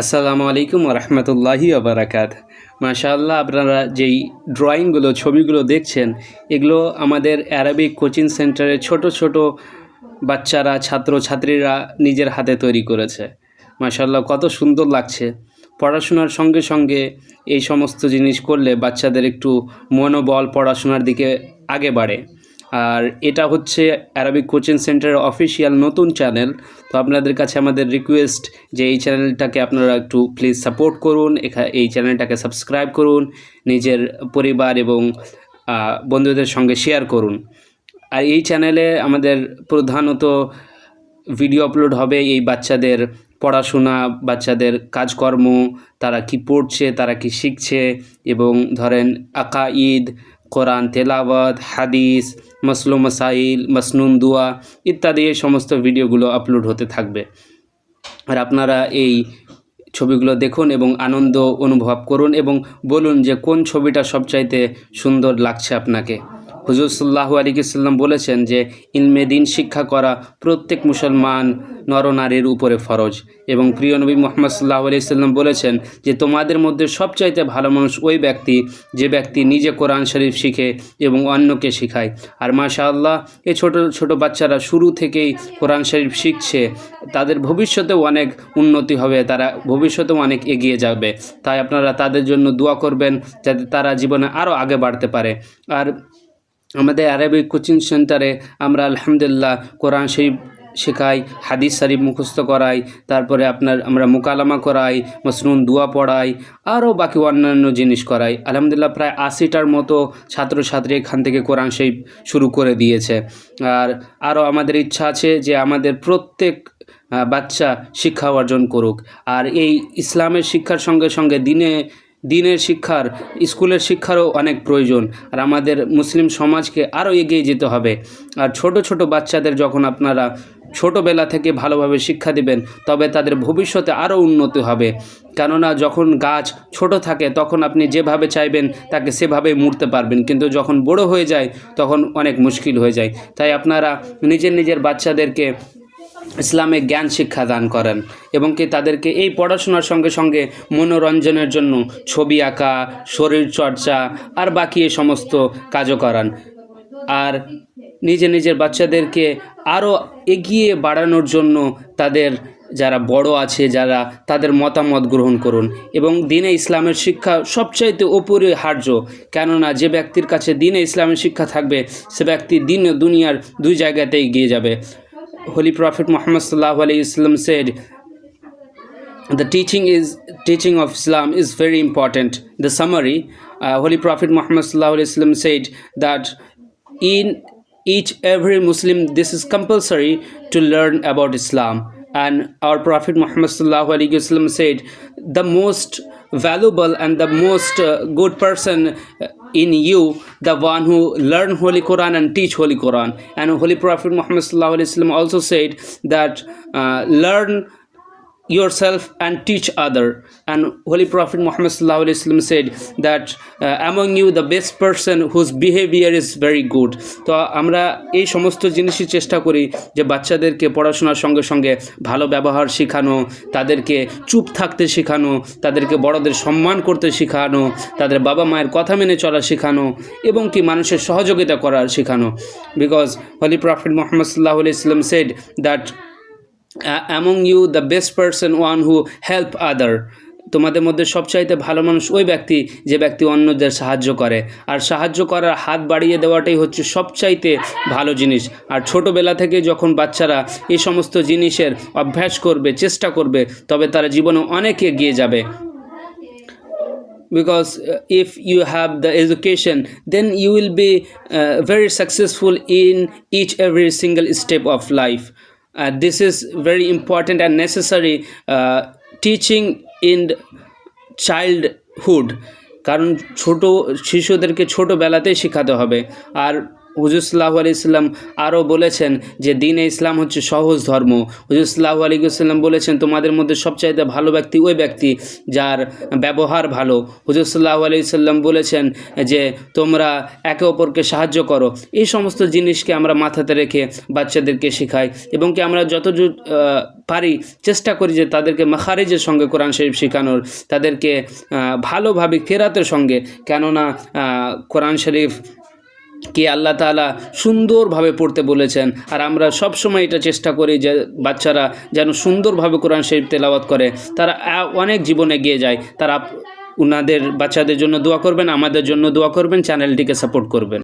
আসসালামু আলাইকুম রহমতুল্লাহি আবরাকাত মাশাআল্লাহ, আপনারা যেই ড্রয়িংগুলো ছবিগুলো দেখছেন, এগুলো আমাদের অ্যারাবিক কোচিং সেন্টারে ছোট ছোট বাচ্চারা ছাত্র ছাত্রীরা নিজের হাতে তৈরি করেছে। মাশাআল্লাহ, কত সুন্দর লাগছে। পড়াশোনার সঙ্গে সঙ্গে এই সমস্ত জিনিস করলে বাচ্চাদের একটু মনোবল পড়াশোনার দিকে আগে বাড়ে। আর এটা হচ্ছে অ্যারাবিক কোচিং সেন্টারের অফিসিয়াল নতুন চ্যানেল তো আপনাদের কাছে আমাদের রিকোয়েস্ট যে এই চ্যানেলটাকে আপনারা একটু প্লিজ সাপোর্ট করুন এই চ্যানেলটাকে সাবস্ক্রাইব করুন, নিজের পরিবার এবং বন্ধুদের সঙ্গে শেয়ার করুন। আর এই চ্যানেলে আমাদের প্রধানত ভিডিও আপলোড হবে এই বাচ্চাদের পড়াশোনা, বাচ্চাদের কাজকর্ম, তারা কি পড়ছে, তারা কি শিখছে এবং ধরেন আকা ঈদ কোরআন, তেলাওয়াত, হাদিস, মসলো মাসাইল, মসনুন দুয়া ইত্যাদি এই সমস্ত ভিডিওগুলো আপলোড হতে থাকবে। আর আপনারা এই ছবিগুলো দেখুন এবং আনন্দ অনুভব করুন এবং বলুন যে কোন ছবিটা সবচাইতে সুন্দর লাগছে আপনাকে। হুজুর সাল্লাহু আলিকাল্লাম বলেছেন যে, ইলমে দিন শিক্ষা করা প্রত্যেক মুসলমান নরনারীর উপরে ফরজ। এবং প্রিয় নবী মোহাম্মদ সাল্লাহ আলি সাল্লাম বলেছেন যে, তোমাদের মধ্যে সবচাইতে ভালো মানুষ ওই ব্যক্তি, যে ব্যক্তি নিজে কোরআন শরীফ শিখে এবং অন্যকে শেখায়। আর মাশা আল্লাহ এই ছোট ছোট বাচ্চারা শুরু থেকেই কোরআন শরীফ শিখছে। তাদের ভবিষ্যতেও অনেক উন্নতি হবে, তারা ভবিষ্যতেও অনেক এগিয়ে যাবে। তাই আপনারা তাদের জন্য দোয়া করবেন, যাতে তারা জীবনে আরও আগে বাড়তে পারে। আর আমাদের আরবিক কোচিং সেন্টারে আমরা আলহামদুলিল্লাহ কোরআন শরীফ শেখাই, হাদিস শরীফ মুখস্থ করাই, তারপরে আপনার আমরা মোকালামা করাই, মসনুন দোয়া পড়াই, আরও বাকি অন্যান্য জিনিস করাই। আলহামদুলিল্লাহ প্রায় আশিটার মতো ছাত্রছাত্রী এখান থেকে কোরআন শরীফ শুরু করে দিয়েছে। আর আরও আমাদের ইচ্ছা আছে যে আমাদের প্রত্যেক বাচ্চা শিক্ষা অর্জন করুক। আর এই ইসলামের শিক্ষার সঙ্গে সঙ্গে দিনে দিনের শিক্ষার, স্কুলের শিক্ষারও অনেক প্রয়োজন। আর আমাদের মুসলিম সমাজকে আরও এগিয়ে যেতে হবে। আর ছোট ছোট বাচ্চাদের যখন আপনারা ছোটোবেলা থেকে ভালোভাবে শিক্ষা দিবেন, তবে তাদের ভবিষ্যতে আরও উন্নতি হবে। কেননা যখন গাছ ছোট থাকে, তখন আপনি যেভাবে চাইবেন, তাকে সেভাবেই মুড়তে পারবেন। কিন্তু যখন বড় হয়ে যায়, তখন অনেক মুশকিল হয়ে যায়। তাই আপনারা নিজের নিজের বাচ্চাদেরকে ইসলামে জ্ঞান শিক্ষা দান করেন এবং কি তাদেরকে এই পড়াশোনার সঙ্গে সঙ্গে মনোরঞ্জনের জন্য ছবি আঁকা, শরীর চর্চা আর বাকি এই সমস্ত কাজও করান। আর নিজে নিজের বাচ্চাদেরকে আরও এগিয়ে বাড়ানোর জন্য তাদের যারা বড় আছে, যারা তাদের মতামত গ্রহণ করুন এবং দিনে ইসলামের শিক্ষা সবচাইতে অপরিহার্য কেননা যে ব্যক্তির কাছে দিনে ইসলামের শিক্ষা থাকবে, সে ব্যক্তি দিন দুনিয়ার দুই জায়গাতেই এগিয়ে যাবে। Holy Prophet Muhammad said, "The teaching is teaching of Islam is very important." The summary, uh, Holy Prophet Muhammad said that in each every Muslim this is compulsory to learn about Islam, and our Prophet Muhammad said, "The most valuable and the most uh, good person." In you the one who learn holy quran and teach holy quran. And holy prophet muhammad also said that uh, learn yourself and teach other. And holy prophet muhammad sallallahu said that uh, among you the best person whose behavior is very good. তো আমরা এই সমস্ত জিনিসই চেষ্টা করি যে বাচ্চাদেরকে পড়াশোনার সঙ্গে সঙ্গে ভালো ব্যবহার শেখানো তাদেরকে চুপ থাকতে শেখানো তাদেরকে বড়দের সম্মান করতে শেখানো তাদের বাবা মায়ের কথা মেনে চলা শেখানো এবং কি মানুষের সহযোগিতা করার শেখানো। বিকজ হলি প্রফিট মোহাম্মদ সাল্লাহ ইসলাম said that among you the best person one who help other তোমাদের মধ্যে সবচাইতে ভালো মানুষ ওই ব্যক্তি যে ব্যক্তি অন্যদের সাহায্য করে। আর সাহায্য করার হাত বাড়িয়ে দেওয়াটাই হচ্ছে সবচাইতে ভালো জিনিস। আর ছোটোবেলা থেকে যখন বাচ্চারা এই সমস্ত জিনিসের অভ্যাস করবে চেষ্টা করবে তবে তারা জীবনে অনেক এগিয়ে যাবে। If you have the education then you will be uh, very successful in each every single step of life uh, this is very important and necessary uh, teaching in childhood কারণ ছোট শিশুদেরকে ছোটোবেলাতেই শেখাতে হবে আর হুজুরসাল্লাহ আলি ইসলাম আরও বলেছেন যে দিনে ইসলাম হচ্ছে সহজ ধর্ম। হুজুরসাল্লাহ আলী ইসলাম বলেছেন, তোমাদের মধ্যে সবচাইতে ভালো ব্যক্তি ওই ব্যক্তি যার ব্যবহার ভালো। হুজুরসাল্লাহ আলি সাল্লাম বলেছেন যে, তোমরা একে অপরকে সাহায্য করো। এই সমস্ত জিনিসকে আমরা মাথাতে রেখে বাচ্চাদেরকে শেখাই এবং কি আমরা যত পারি চেষ্টা করি যে তাদেরকে মাখারিজের সঙ্গে কোরআন শরীফ শেখানোর, তাদেরকে ভালোভাবে কেরাতের সঙ্গে। কেননা কোরআন শরীফ কি আল্লাহ তালা সুন্দরভাবে পড়তে বলেছেন। আর আমরা সব সময় এটা চেষ্টা করি যে বাচ্চারা যেন সুন্দরভাবে কোরআন শরীফ তেলাওয়াত করে। তারা অনেক জীবনে গিয়ে যায়। তারা ওনাদের বাচ্চাদের জন্য দোয়া করবেন, আমাদের জন্য দোয়া করবেন, চ্যানেলটিকে সাপোর্ট করবেন।